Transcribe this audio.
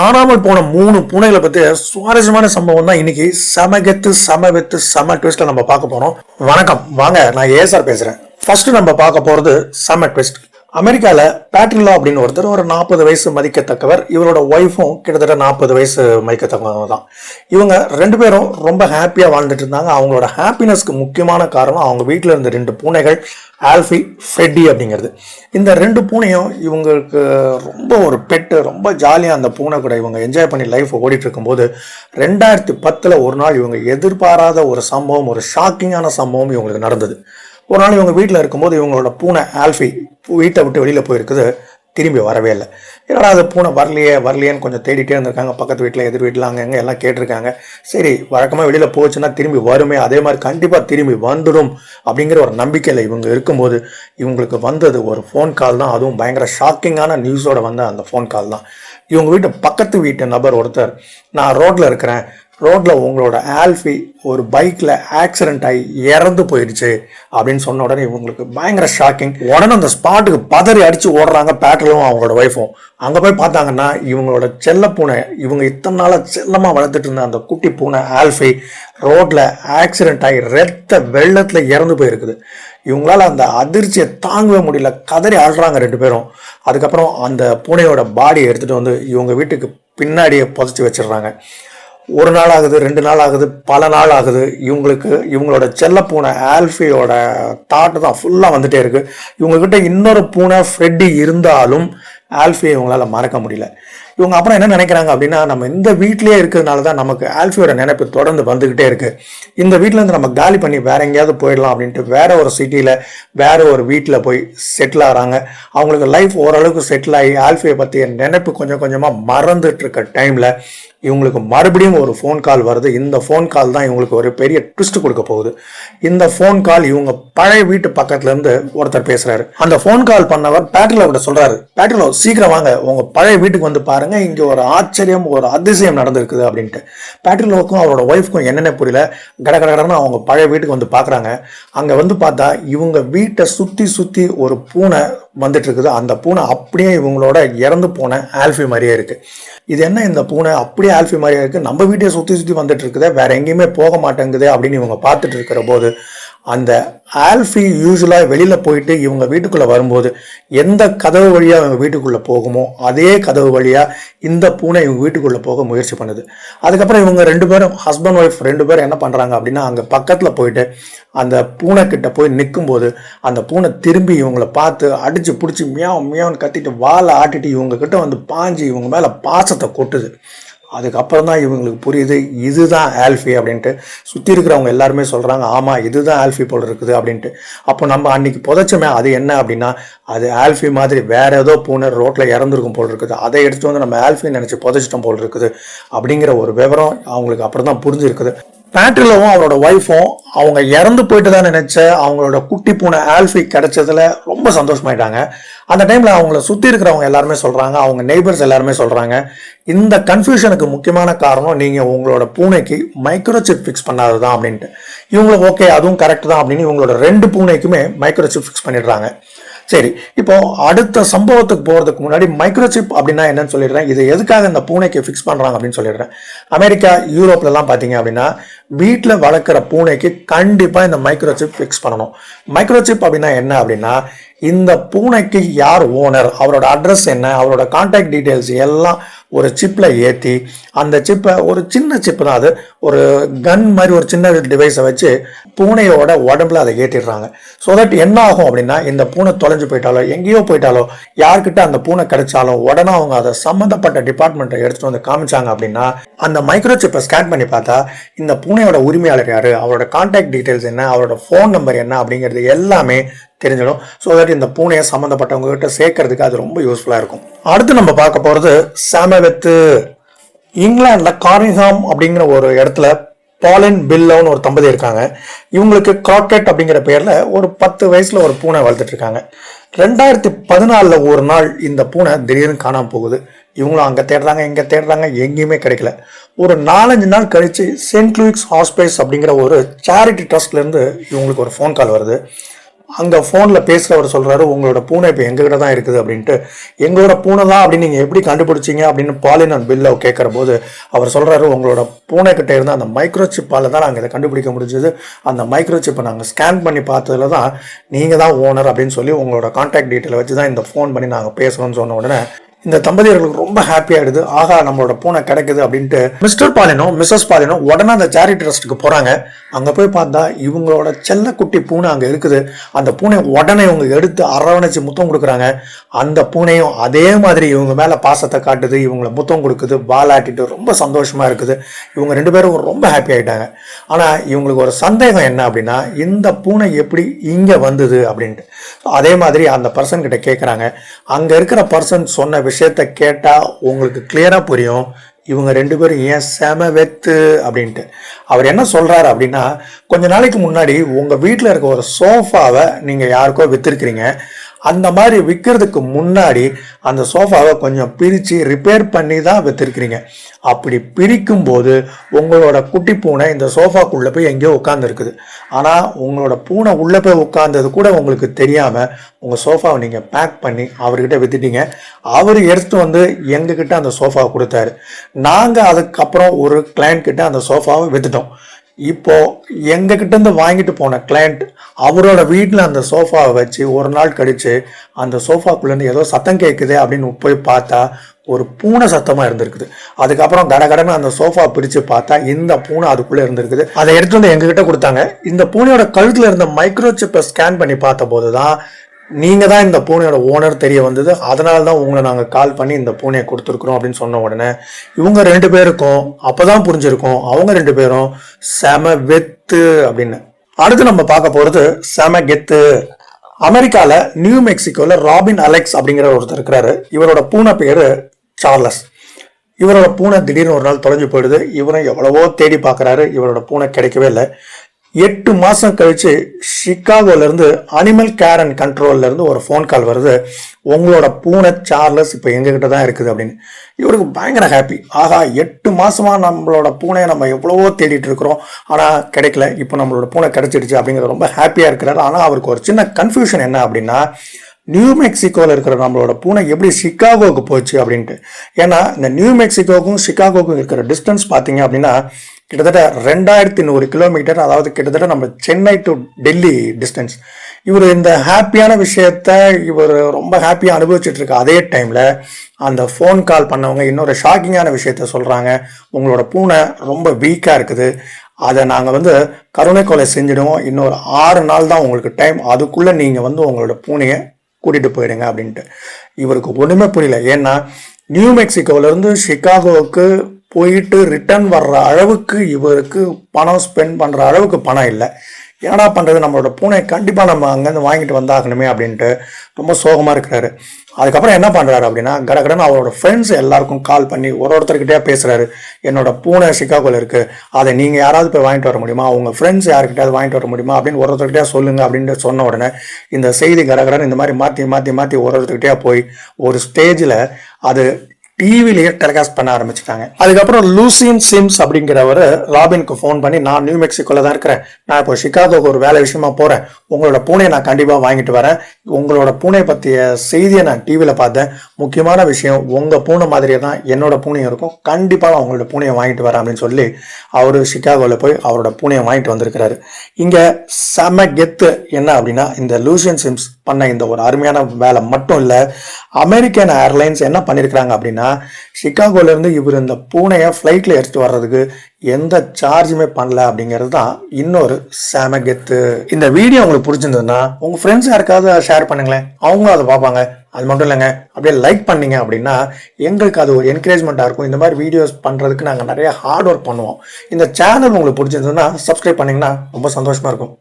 காணாமல் போன மூணு பூனைகளை பத்தி சுவாரஸ்யமான சம்பவம் தான் இன்னைக்கு சமகத்து சமவெத்து சம ட்விஸ்ட்ல நம்ம பார்க்க போறோம். வணக்கம். வாங்க நான் ஏசர் பேசுறேன். ஃபர்ஸ்ட் நம்ம பார்க்க போறது சம ட்விஸ்ட் அமெரிக்கால பேட்ரிலா அப்படின்னு ஒருத்தர் ஒரு நாற்பது வயசு மதிக்கத்தக்கவர். இவரோட ஒய்ஃபும் கிட்டத்தட்ட நாற்பது வயசு மதிக்கத்தக்கவங்க தான் இவங்க ரெண்டு பேரும் ரொம்ப ஹாப்பியா வாழ்ந்துட்டு இருந்தாங்க. அவங்களோட ஹாப்பினஸ்க்கு முக்கியமான காரணம் அவங்க வீட்டில் இருந்த ரெண்டு பூனைகள் ஆல்ஃபி ஃப்ரெட்டி அப்படிங்கிறது. இந்த ரெண்டு பூனையும் இவங்களுக்கு ரொம்ப ஒரு பெட்டு ரொம்ப ஜாலியாக அந்த பூனை கூட இவங்க என்ஜாய் பண்ணி லைஃப் ஓடிட்டு இருக்கும்போது ரெண்டாயிரத்தி பத்தில் ஒரு நாள் இவங்க எதிர்பாராத ஒரு சம்பவம் ஒரு ஷாக்கிங்கான சம்பவம் இவங்களுக்கு நடந்தது. ஒரு நாள் இவங்க வீட்டில் இருக்கும்போது இவங்களோட பூனை ஆல்ஃபி வீட்டை விட்டு வெளியில் போயிருக்குது. திரும்பி வரவே இல்லை. என்னடா அது பூனை வரலையே வரலையேன்னு கொஞ்சம் தேடிட்டே இருந்திருக்காங்க. பக்கத்து வீட்டில் எதிர் வீட்டில் அங்கே அங்கே எல்லாம் கேட்டிருக்காங்க. சரி வழக்கமாக வெளியில் போச்சுன்னா திரும்பி வருமே அதே மாதிரி கண்டிப்பாக திரும்பி வந்துடும் அப்படிங்கிற ஒரு நம்பிக்கையில் இவங்க இருக்கும்போது இவங்களுக்கு வந்தது ஒரு ஃபோன் கால் தான். அதுவும் பயங்கர ஷாக்கிங்கான நியூஸோட வந்த அந்த ஃபோன் கால் தான். இவங்க வீட்டு பக்கத்து வீட்டு நபர் ஒருத்தர் நான் ரோட்டில் இருக்கிறேன். ரோட்டில் உங்களோட ஆல்ஃபி ஒரு பைக்கில் ஆக்சிடென்ட் ஆகி இறந்து போயிடுச்சு அப்படின்னு சொன்ன உடனே இவங்களுக்கு பயங்கர ஷாக்கிங் உடனே அந்த ஸ்பாட்டுக்கு பதறி அடித்து ஓடுறாங்க பேட்டலும் அவங்களோட ஒய்ஃபும் அங்கே போய் பார்த்தாங்கன்னா இவங்களோட செல்ல பூனை இவங்க இத்தனை நாளாக செல்லமாக வளர்த்துட்டு இருந்த அந்த குட்டி பூனை ஆல்ஃபி ரோட்டில் ஆக்சிடென்ட் ஆகி ரத்த வெள்ளத்தில் இறந்து போயிருக்குது. இவங்களால அந்த அதிர்ச்சியை தாங்கவே முடியல. கதறி அழுறாங்க ரெண்டு பேரும். அதுக்கப்புறம் அந்த பூனையோட பாடியை எடுத்துகிட்டு வந்து இவங்க வீட்டுக்கு பின்னாடியே புதைச்சி வச்சிடுறாங்க. ஒரு நாள் ஆகுது ரெண்டு நாள் ஆகுது பல நாள் ஆகுது இவங்களுக்கு இவங்களோட செல்ல பூனை ஆல்ஃபியோட தாட்டு தான் ஃபுல்லாக வந்துட்டே இருக்கு. இவங்ககிட்ட இன்னொரு பூனை ஃப்ரெட்டி இருந்தாலும் ஆல்ஃபியை இவங்களால மறக்க முடியல. இவங்க அப்புறம் என்ன நினைக்கிறாங்க அப்படின்னா நம்ம இந்த வீட்லேயே இருக்கிறதுனால தான் நமக்கு ஆல்ஃபியோட நினைப்பு தொடர்ந்து வந்துக்கிட்டே இருக்கு. இந்த வீட்டிலேருந்து இருந்து நம்ம காலி பண்ணி வேற எங்கேயாவது போயிடலாம் அப்படின்ட்டு வேற ஒரு சிட்டியில் வேற ஒரு வீட்டில் போய் செட்டில் ஆகிறாங்க அவங்களுக்கு லைஃப் ஓரளவுக்கு செட்டில் ஆகி ஆல்ஃபியை பற்றிய நினைப்பு கொஞ்சம் கொஞ்சமாக மறந்துட்டு இருக்க டைமில் இவங்களுக்கு மறுபடியும் ஒரு ஃபோன் கால் வருது. இந்த ஃபோன் கால் தான் இவங்களுக்கு ஒரு பெரிய ட்விஸ்ட் கொடுக்க போகுது. இந்த ஃபோன் கால் இவங்க பழைய வீட்டு பக்கத்துலேருந்து ஒருத்தர் பேசுறாரு. அந்த ஃபோன் கால் பண்ணவர் பேட்ரிலோ கிட்ட சொல்றாரு. பேட்ரிலோ சீக்கிரம் வாங்க. உங்க பழைய வீட்டுக்கு வந்து பாருங்க. இங்க ஒரு ஆச்சரியம் ஒரு அதிசயம் நடந்திருக்குது அப்படின்ட்டு. பேட்ரிலோவுக்கும் அவரோட ஒய்ஃப்க்கும் என்னென்ன புரியல. கட கட அவங்க பழைய வீட்டுக்கு வந்து பார்க்குறாங்க அங்கே வந்து பார்த்தா இவங்க வீட்டை சுற்றி சுற்றி ஒரு பூனை வந்துட்டு இருக்குது அந்த பூனை அப்படியே இவங்களோட இறந்து போன ஆல்ஃபி மாதிரியே இருக்கு. இது என்ன இந்த பூனை? அப்படியே ஆல்ஃபி மாதிரியே இருக்கு. நம்ம வீட்டையே சுத்தி சுத்தி வந்துட்டு இருக்குதே வேற எங்கேயுமே போக மாட்டேங்குது அப்படின்னு இவங்க பார்த்துட்டு இருக்கிற போது அந்த ஆல்ஃபி யூஸ்வலாக வெளியில் போயிட்டு இவங்க வீட்டுக்குள்ளே வரும்போது எந்த கதவு வழியாக இவங்க வீட்டுக்குள்ளே போகுமோ அதே கதவு வழியாக இந்த பூனை இவங்க வீட்டுக்குள்ளே போக முயற்சி பண்ணுது. அதுக்கப்புறம் இவங்க ரெண்டு பேரும் ஹஸ்பண்ட் ஒய்ஃப் ரெண்டு பேரும் என்ன பண்ணுறாங்க அப்படின்னா அங்கே பக்கத்தில் போயிட்டு அந்த பூனை கிட்ட போய் நிற்கும்போது அந்த பூனை திரும்பி இவங்களை பார்த்து அடி பிடிச்சி மியாவும் மியாவ்னு கத்திட்டு வாழை ஆட்டிட்டு இவங்கக்கிட்ட வந்து பாஞ்சு இவங்க மேலே பாசத்தை கொட்டுது. அதுக்கப்புறம் தான் இவங்களுக்கு புரியுது இதுதான் ஆல்ஃபி அப்படின்ட்டு. சுற்றி இருக்கிறவங்க எல்லாருமே சொல்கிறாங்க ஆமாம் இதுதான் ஆல்ஃபி போல் இருக்குது அப்படின்ட்டு. அப்போ நம்ம அன்னைக்கு புதைச்சோமே அது என்ன அப்படின்னா அது ஆல்ஃபி மாதிரி வேற ஏதோ பூனை ரோட்டில் இறந்துருக்கும் போல் இருக்குது. அதை எடுத்து வந்து நம்ம ஆல்ஃபின்னு நினச்சி புதைச்சிட்டோம் போல் இருக்குது அப்படிங்கிற ஒரு விவரம் அவங்களுக்கு அப்புறம் தான் புரிஞ்சிருக்குது. பேட்ரிலவும் அவரோட ஒய்ஃபும் அவங்க இறந்து போயிட்டு தான் நினைச்ச அவங்களோட குட்டி பூனை ஆல்ஃபி கிடைச்சதுல ரொம்ப சந்தோஷமாயிட்டாங்க. அந்த டைம்ல அவங்கள சுத்தி இருக்கிறவங்க எல்லாருமே சொல்றாங்க அவங்க நெய்பர்ஸ் எல்லாருமே சொல்றாங்க. இந்த கன்ஃபியூஷனுக்கு முக்கியமான காரணம் நீங்க உங்களோட பூனைக்கு மைக்ரோசிப் ஃபிக்ஸ் பண்ணாததான் அப்படின்ட்டு. இவங்களுக்கு ஓகே அதுவும் கரெக்ட் தான் அப்படின்னு இவங்களோட ரெண்டு பூனைக்குமே மைக்ரோசிப் ஃபிக்ஸ் பண்ணிடுறாங்க. சரி இப்போ அடுத்த சம்பவத்துக்கு போகிறதுக்கு முன்னாடி மைக்ரோசிப் அப்படின்னா என்னன்னு சொல்லிடுறேன். இது எதுக்காக இந்த பூனைக்கு ஃபிக்ஸ் பண்ணுறாங்க அப்படின்னு சொல்லிடுறேன். அமெரிக்கா யூரோப்லலாம் பார்த்தீங்க அப்படின்னா வீட்டில் வளர்க்குற பூனைக்கு கண்டிப்பாக இந்த மைக்ரோசிப் ஃபிக்ஸ் பண்ணணும். மைக்ரோசிப் அப்படின்னா என்ன அப்படின்னா இந்த பூனைக்கு யார் ஓனர் அவரோட அட்ரஸ் என்ன? அவரோட கான்டாக்ட் டீட்டெயில்ஸ் எல்லாம் ஒரு சிப்பில் ஏற்றி அந்த சிப்பை ஒரு சின்ன சிப்பு தான் அது. ஒரு கன் மாதிரி ஒரு சின்ன டிவைஸை வச்சு பூனையோட உடம்புல அதை ஏற்றிடுறாங்க ஸோ தட் என்ன ஆகும் அப்படின்னா இந்த பூனை தொலைஞ்சு போயிட்டாலோ எங்கேயோ போயிட்டாலோ யார்கிட்ட அந்த பூனை கிடைச்சாலும் உடனே அவங்க அதை சம்மந்தப்பட்ட டிபார்ட்மெண்ட்டை எடுத்துகிட்டு வந்து காமிச்சாங்க அப்படின்னா அந்த மைக்ரோ சிப்பை ஸ்கேன் பண்ணி பார்த்தா இந்த பூனையோட உரிமையாளர் யார்? அவரோட கான்டாக்ட் டீட்டெயில்ஸ் என்ன? அவரோட ஃபோன் நம்பர் என்ன? அப்படிங்கிறது எல்லாமே தெரிஞ்சிடும். ஸோ தட் இந்த பூனையை சம்மந்தப்பட்டவங்க கிட்ட சேர்க்கறதுக்கு அது ரொம்ப யூஸ்ஃபுல்லாக இருக்கும். அடுத்து நம்ம பார்க்க போகிறது சாமவெத்து. இங்கிலாண்டில் கார்னிங்ஹாம் அப்படிங்கிற ஒரு இடத்துல பாலின் பில்லோன்னு ஒரு தம்பதி இருக்காங்க. இவங்களுக்கு காக்கெட் அப்படிங்கிற பேரில் ஒரு பத்து வயசில் ஒரு பூனை வளர்த்துட்டு இருக்காங்க. ரெண்டாயிரத்தி பதினாலில் ஒரு நாள் இந்த பூனை திடீர்னு காணாம போகுது. இவங்களும் அங்கே தேடுறாங்க இங்கே தேடுறாங்க எங்கேயுமே கிடைக்கல. ஒரு நாலஞ்சு நாள் கழித்து சென்ட் லூயிக்ஸ் ஹாஸ்பைஸ் அப்படிங்கிற ஒரு சேரிட்டி ட்ரஸ்ட்லேருந்து இவங்களுக்கு ஒரு ஃபோன் கால் வருது. அங்கே ஃபோனில் பேசுகிறவர் சொல்கிறாரு உங்களோட பூனை இப்போ எங்ககிட்ட தான் இருக்குது அப்படின்ட்டு. எங்களோட பூனை தான் அப்படின்னு நீங்கள் எப்படி கண்டுபிடிச்சீங்க? அப்படின்னு பாலினன் அண்ட் பில்ல கேட்குற போது அவர் சொல்கிறாரு உங்களோட பூனை கிட்ட இருந்த அந்த மைக்ரோசிப்பால் தான் நாங்கள் இதை கண்டுபிடிக்க முடிஞ்சது. அந்த மைக்ரோசிப்பை நாங்கள் ஸ்கேன் பண்ணி பார்த்ததுல தான் நீங்கள் தான் ஓனர் அப்படின்னு சொல்லி உங்களோட கான்டாக்ட் டீட்டெயில் வச்சு தான் இந்த ஃபோன் பண்ணி நாங்கள் பேசுகிறோம்னு சொன்ன உடனே இந்த தம்பதியர்களுக்கு ரொம்ப ஹாப்பி ஆயிடுது. ஆகா நம்மளோட பூனை கிடைக்குது அப்படின்ட்டு மிஸ்டர் பாலினோ மிஸ்ஸஸ் பாலினோ உடனே அந்த சேரிட்டி ட்ரஸ்ட்டுக்கு போறாங்க. அங்க போய் பார்த்தா இவங்களோட செல்லக்குட்டி பூனை அங்க இருக்குது. அந்த பூனை உடனே இவங்க எடுத்து அரவணைச்சு முத்தம் கொடுக்குறாங்க. அந்த பூனையும் அதே மாதிரி இவங்க மேல பாசத்தை காட்டுது இவங்களை முத்தம் கொடுக்குது பாலாட்டிட்டு ரொம்ப சந்தோஷமா இருக்குது. இவங்க ரெண்டு பேரும் ரொம்ப ஹாப்பி ஆயிட்டாங்க. ஆனா இவங்களுக்கு ஒரு சந்தேகம் என்ன அப்படின்னா இந்த பூனை எப்படி இங்க வந்தது அப்படின்ட்டு. அதே மாதிரி அந்த பர்சன் கிட்ட கேட்குறாங்க அங்க இருக்கிற பர்சன் சொன்ன விஷயத்த கேட்டா உங்களுக்கு கிளியரா புரியும். இவங்க ரெண்டு பேரும் ஏன் செம வெத்து அப்படின்ட்டு. அவர் என்ன சொல்றாரு அப்படின்னா கொஞ்ச நாளைக்கு முன்னாடி உங்க வீட்டில் இருக்க ஒரு சோஃபாவை நீங்க யாருக்கோ வித்திருக்கிறீங்க. அந்த மாதிரி விற்கிறதுக்கு முன்னாடி அந்த சோஃபாவை கொஞ்சம் பிரித்து ரிப்பேர் பண்ணி தான் வித்திருக்கிறீங்க. அப்படி பிரிக்கும் போது உங்களோட குட்டி பூனை இந்த சோஃபாக்குள்ளே போய் எங்கேயோ உட்காந்துருக்குது ஆனால் உங்களோட பூனை உள்ளே போய் உட்காந்தது கூட உங்களுக்கு தெரியாமல் உங்கள் சோஃபாவை நீங்கள் பேக் பண்ணி அவர்கிட்ட வித்துட்டீங்க. அவர் எடுத்து வந்து எங்ககிட்ட அந்த சோஃபாவை கொடுத்தாரு. நாங்கள் அதுக்கப்புறம் ஒரு கிளைண்ட் கிட்ட அந்த சோஃபாவை வித்துட்டோம். இப்போ எங்ககிட்டேருந்து இருந்து வாங்கிட்டு போன கிளையண்ட் அவரோட வீட்டில் அந்த சோஃபாவை வச்சு ஒரு நாள் கழிச்சு அந்த சோஃபாக்குள்ளேருந்து ஏதோ சத்தம் கேட்குது அப்படின்னு போய் பார்த்தா ஒரு பூனை சத்தமாக இருந்திருக்குது. அதுக்கப்புறம் கடகடன்னு அந்த சோஃபா பிரித்து பார்த்தா இந்த பூனை அதுக்குள்ளே இருந்திருக்குது. அதை எடுத்து வந்து எங்ககிட்ட கொடுத்தாங்க. இந்த பூனையோட கழுத்தில் இருந்த மைக்ரோ சிப்பை ஸ்கேன் பண்ணி பார்த்த போதுதான் நீங்கள் தான் இந்த பூனையோட ஓனர் தெரிய வந்தது. அதனால தான் உங்களை நாங்கள் கால் பண்ணி இந்த பூனையை கொடுத்துருக்குறோம் அப்படின்னு சொன்ன உடனே இவங்க ரெண்டு பேருக்கும் அப்போ தான் புரிஞ்சிருக்கும் அவங்க ரெண்டு பேரும் செம வெத்து அப்படின்னு. அடுத்து நம்ம பார்க்க போகிறது செம கெத்து. அமெரிக்காவில் நியூ மெக்சிகோவில் ராபின் அலெக்ஸ் அப்படிங்கிற ஒருத்தர் இருக்கிறாரு. இவரோட பூனை பேரு சார்லஸ். இவரோட பூனை திடீர்னு ஒரு நாள் தொலைஞ்சு போயிடுது. இவரும் எவ்வளவோ தேடி பார்க்குறாரு. இவரோட பூனை கிடைக்கவே இல்லை. எட்டு மாசம் கழிச்சு சிகாகோல இருந்து அனிமல் கேர் அண்ட் கண்ட்ரோல்ல இருந்து ஒரு ஃபோன் கால் வருது. உங்களோட பூனை சார்லஸ் இப்போ எங்ககிட்ட தான் இருக்குது அப்படின்னு. இவருக்கு பயங்கர ஹாப்பி ஆகா எட்டு மாசமா நம்மளோட பூனையை நம்ம எவ்வளவோ தேடிட்டு இருக்கிறோம். ஆனா கிடைக்கல. இப்போ நம்மளோட பூனை கிடைச்சிடுச்சு அப்படிங்கிறது ரொம்ப ஹாப்பியா இருக்கிறாரு. ஆனா அவருக்கு ஒரு சின்ன கன்ஃபியூஷன் என்ன அப்படின்னா நியூ மெக்சிகோவில் இருக்கிற நம்மளோட பூனை எப்படி சிகாகோவுக்கு போச்சு அப்படின்ட்டு. ஏன்னா இந்த நியூ மெக்சிகோவுக்கும் சிகாகோவுக்கும் இருக்கிற டிஸ்டன்ஸ் பார்த்தீங்க அப்படின்னா கிட்டத்தட்ட ரெண்டாயிரத்தி நூறு கிலோமீட்டர் அதாவது கிட்டத்தட்ட நம்ம சென்னை டு டெல்லி டிஸ்டன்ஸ் இவர் இந்த ஹாப்பியான விஷயத்த இவர் ரொம்ப ஹாப்பியாக அனுபவிச்சுட்டு இருக்க அதே டைமில் அந்த ஃபோன் கால் பண்ணவங்க இன்னொரு ஷாக்கிங்கான விஷயத்த சொல்கிறாங்க உங்களோட பூனை ரொம்ப வீக்காக இருக்குது. அதை நாங்கள் வந்து கருணை கொலை செஞ்சிடுவோம். இன்னொரு ஆறு நாள் தான் உங்களுக்கு டைம் அதுக்குள்ளே நீங்கள் வந்து உங்களோட பூனையை கூட்டிகிட்டு போயிடுங்க அப்படின்ட்டு. இவருக்கு ஒன்றுமே புரியல. ஏன்னா நியூ மெக்சிகோவிலேருந்து சிகாகோவுக்கு போயிட்டு ரிட்டர்ன் வர்ற அளவுக்கு இவருக்கு பணம் ஸ்பெண்ட் பண்ணுற அளவுக்கு பணம் இல்லை. என்னடா பண்ணுறது நம்மளோட பூனை கண்டிப்பாக நம்ம அங்கேருந்து வாங்கிட்டு வந்தாகணுமே அப்படின்ட்டு ரொம்ப சோகமாக இருக்கிறாரு. அதுக்கப்புறம் என்ன பண்ணுறாரு அப்படின்னா கடகடன் அவரோட ஃப்ரெண்ட்ஸ் எல்லாருக்கும் கால் பண்ணி ஒரு ஒருத்தர்கிட்டயே பேசுகிறாரு என்னோட பூனை சிக்காகோல இருக்குது அதை நீங்கள் யாராவது போய் வாங்கிட்டு வர முடியுமா? உங்கள் ஃப்ரெண்ட்ஸ் யாருக்கிட்டையாவது வாங்கிட்டு வர முடியுமா? அப்படின்னு ஒரு ஒருத்தர்கிட்டயா சொல்லுங்க அப்படின்ட்டு சொன்ன உடனே இந்த செய்தி கடகடன் இந்த மாதிரி மாற்றி மாற்றி மாற்றி ஒரு ஒருத்தர்கிட்டயா போய் ஒரு ஸ்டேஜில் அது டிவிலேயே டெலிகாஸ்ட் பண்ண ஆரம்பிச்சிட்டாங்க. அதுக்கப்புறம் லூசின் சிம்ஸ் அப்படிங்கிறவர் ராபின்க்கு ஃபோன் பண்ணி நான் நியூ மெக்சிகோல தான் இருக்கிறேன். நான் இப்போ சிகாகோக்கு ஒரு வேலை விஷயமா போறேன். உங்களோட பூனையை நான் கண்டிப்பாக வாங்கிட்டு வரேன். உங்களோட பூனை பற்றிய செய்தியை நான் டிவியில் பார்த்தேன். முக்கியமான விஷயம் உங்கள் பூனை மாதிரியே தான் என்னோட பூனையும் இருக்கும். கண்டிப்பாக நான் உங்களோட பூனையை வாங்கிட்டு வரேன் அப்படின்னு சொல்லி அவர் சிகாகோவில் போய் அவரோட பூனையை வாங்கிட்டு வந்திருக்கிறாரு. இங்கே செம கெத்து என்ன அப்படின்னா இந்த லூசியன் சிம்ஸ் பண்ண இந்த ஒரு அருமையான வேலை மட்டும் இல்லை அமெரிக்கன் ஏர்லைன்ஸ் என்ன பண்ணியிருக்கிறாங்க அப்படின்னா சிகாகோல இருந்து இவர் இந்த பூனையை ஃப்ளைட்டில் எடுத்துட்டு வர்றதுக்கு எந்த சார்ஜுமே பண்ணல அப்படிங்கிறது தான் இன்னொரு செம கெத்து. இந்த வீடியோ உங்களுக்கு பிடிச்சிருந்ததுன்னா உங்கள் ஃப்ரெண்ட்ஸ் யாருக்காவது ஷேர் பண்ணுங்களேன். அவங்களும் அதை பார்ப்பாங்க. அது மட்டும் இல்லைங்க அப்படியே லைக் பண்ணீங்க அப்படின்னா எங்களுக்கு அது ஒரு என்கரேஜ்மெண்ட்டாக இருக்கும். இந்த மாதிரி வீடியோஸ் பண்ணுறதுக்கு நாங்கள் நிறைய ஹார்ட் ஒர்க் பண்ணுவோம். இந்த சேனல் உங்களுக்கு பிடிச்சிருந்ததுன்னா சப்ஸ்கிரைப் பண்ணிங்கன்னா ரொம்ப சந்தோஷமாக இருக்கும்.